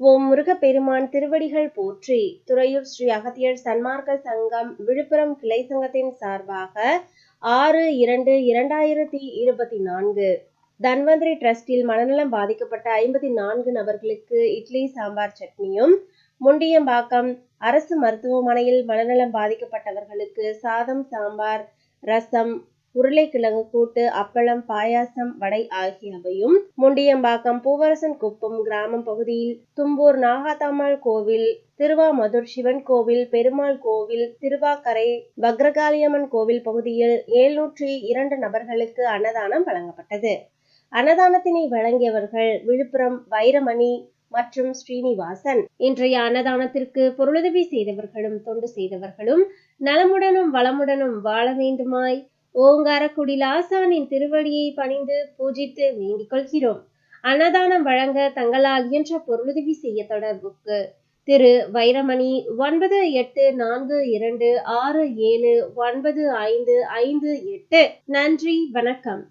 ஓம் முருகப்பெருமான் திருவடிகள் போற்றி துறையூர் ஸ்ரீ அகத்தியர் சன்மார்க்க சங்கம் விழுப்புரம் கிளை சங்கத்தின் சார்பாக ஆறு இரண்டு இரண்டாயிரத்தி இருபத்தி நான்கு தன்வந்திரி டிரஸ்டில் மனநலம் பாதிக்கப்பட்ட ஐம்பத்தி நான்கு நபர்களுக்கு இட்லி சாம்பார் சட்னியும் முண்டியம்பாக்கம் அரசு மருத்துவமனையில் மனநலம் பாதிக்கப்பட்டவர்களுக்கு சாதம் சாம்பார் ரசம் உருளைக்கிழங்கு கூட்டு அப்பளம் பாயாசம் வடை ஆகியவையும் முண்டியம்பாக்கம் பூவரசன் குப்பம் கிராமம் பகுதியில் தும்பூர் நாகாத்தம்மாள் கோவில் திருவாமதுர் சிவன் கோவில் பெருமாள் கோவில் திருவாக்கரை பக்ரகாளியம்மன் கோவில் பகுதியில் எழுநூற்றி இரண்டு நபர்களுக்கு அன்னதானம் வழங்கப்பட்டது. அன்னதானத்தினை வழங்கியவர்கள் விழுப்புரம் வைரமணி மற்றும் ஸ்ரீனிவாசன். இன்றைய அன்னதானத்திற்கு பொருளுதவி செய்தவர்களும் தொண்டு செய்தவர்களும் நலமுடனும் வளமுடனும் வாழ வேண்டுமாய் ஓங்காரக்குடில் ஆசானின் திருவடியை பணிந்து பூஜித்து வேண்டிக் கொள்கிறோம். அன்னதானம் வழங்க தங்களால் இயன்ற பொருளுதவி செய்ய தொடர்புக்கு திரு. வைரமணி ஒன்பது எட்டு நான்கு இரண்டு ஆறு ஏழு ஒன்பது ஐந்து ஐந்து எட்டு. நன்றி வணக்கம்.